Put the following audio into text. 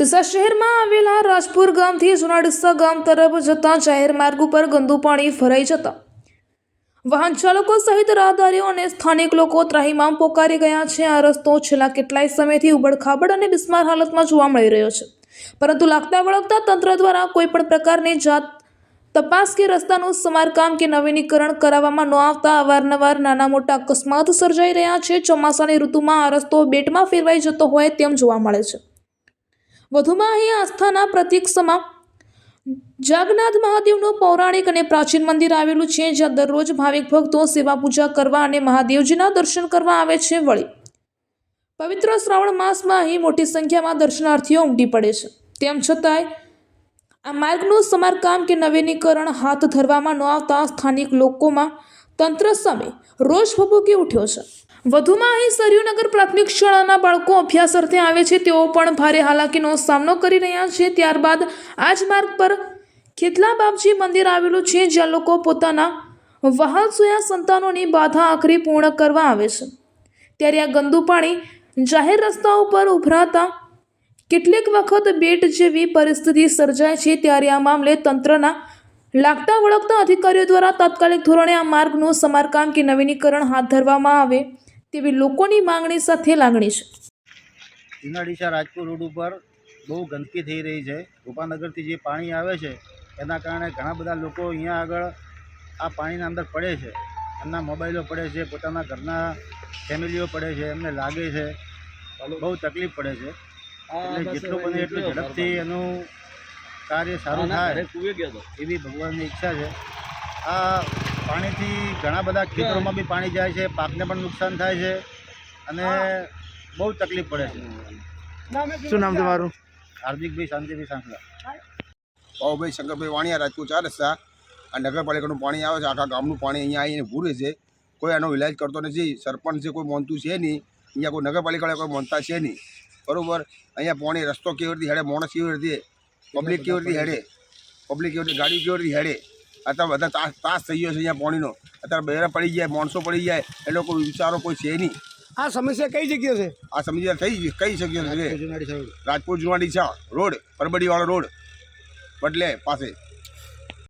ડીસા શહેરમાં આવેલા રાજપુર ગામથી જૂના ડીસા ગામ તરફ જતા જાહેર માર્ગ ઉપર ગંદુ પાણી ભરાઈ જતા. વાહન ચાલકો સહિત રાહદારીઓ અને સ્થાનિક લોકો ત્રાહીમામ પોકારી ગયા છે. આ રસ્તો છેલ્લા કેટલાય સમયથી ઉબડખાબડ અને બિસ્માર હાલતમાં જોવા મળી રહ્યો છે. પરંતુ લાગતા વળગતા તંત્ર દ્વારા કોઈપણ પ્રકારની જાત તપાસ કે રસ્તાનું સમારકામ કે નવીનીકરણ કરાવવામાં ન આવતા અવારનવાર નાના મોટા અકસ્માત સર્જાઈ રહ્યા છે. ચોમાસાની ઋતુમાં આ રસ્તો બેટમાં ફેરવાઈ જતો હોય તેમ જોવા મળે છે. વધુમાં અહીં આસ્થાના પ્રતીક સમા જાગનાથ મહાદેવનું પૌરાણિક અને પ્રાચીન મંદિર આવેલું છે, જ્યાં દરરોજ ભાવિક ભક્તો સેવા પૂજા કરવા અને મહાદેવજીના દર્શન કરવા આવે છે વળી. પવિત્ર શ્રાવણ માસમાં અહીં મોટી સંખ્યામાં દર્શનાર્થીઓ ઉમટી પડે છે. તેમ છતાંય, આ માર્ગનું સમારકામ કે નવીનીકરણ હાથ ધરવામાં ન આવતા સ્થાનિક લોકોમાં તંત્ર સામે રોષ ભભૂકી ઉઠ્યો છે. વધુમાં અહીં સરયુનગર પ્રાથમિક શાળાના બાળકો અભ્યાસ અર્થે આવે છે. તેઓ પણ ભારે હાલાકીનો સામનો કરી રહ્યા છે. ત્યારબાદ આ જ માર્ગ પર ખેતલા બાપજી મંદિર આવેલું છે, જ્યાં લોકો પોતાના વહાલ સોયા સંતાનોની બાધા આખરી પૂર્ણ કરવા આવે છે. ત્યારે આ ગંદુ પાણી જાહેર રસ્તા ઉપર ઉભરાતા કેટલીક વખત બેટ જેવી પરિસ્થિતિ સર્જાય છે. ત્યારે આ મામલે તંત્રના લાગતા વળગતા અધિકારીઓ દ્વારા તાત્કાલિક ધોરણે આ માર્ગનું સમારકામ કે નવીનીકરણ હાથ ધરવામાં આવે તેવી લોકોની માંગણી સાથે લાગણી છે. જુનાડીસા રાજકોટ રોડ ઉપર બહુ ગંદકી થઈ રહી છે. ગોપાનગરથી જે પાણી આવે છે એના કારણે ઘણા બધા લોકો અહીંયા આગળ આ પાણીના અંદર પડે છે. એમના મોબાઈલો પડે છે પોતાના ઘરના ફેમિલીઓ પડે છે એમને લાગે છે. બહુ તકલીફ પડે છે. એટલે જેટલું બને એટલું ઝડપથી એનું કાર્ય સારું થાય એવી ભગવાનની ઈચ્છા છે. આ પાણીથી ઘણા બધા ખેતરોમાં બી પાણી જાય છે પાકને પણ નુકસાન થાય છે અને બહુ તકલીફ પડે છે. શું નામ તમારું? હાર્દિકભાઈ શાંતિભાઈ સાંસલા ભાઉભાઈ શંકરભાઈ વાણિયા રાજપૂત ચાર રસ્તા. આ નગરપાલિકાનું પાણી આવે છે આખા ગામનું પાણી અહીંયા આવીને ભૂરે છે. કોઈ આનો ઇલાજ કરતો નથી સરપંચ છે કોઈ મોનતું છે નહીં. અહીંયા કોઈ નગરપાલિકાવાળા કોઈ મોનતા છે નહીં. બરોબર? અહીંયા પાણી રસ્તો કેવી રીતે હેડે માણસ કેવી રીતે પબ્લિક કેવી રીતે હેડે? પબ્લિક કેવી રીતે ગાડી કેવી રીતે હેડે? અત્યારે બધા તાસ તાસ થઈ ગયો છે અહીંયા પાણીનો. અત્યારે બહેરા પડી જાય માણસો પડી જાય એ લોકો વિચારો કોઈ છે નહીં. આ સમસ્યા કઈ જગ્યા છે? આ સમસ્યા થઈ કઈ જગ્યા છે? રાજપુર જુવાડી છે રોડ પરબડીવાળો રોડ. બદલે પાસે.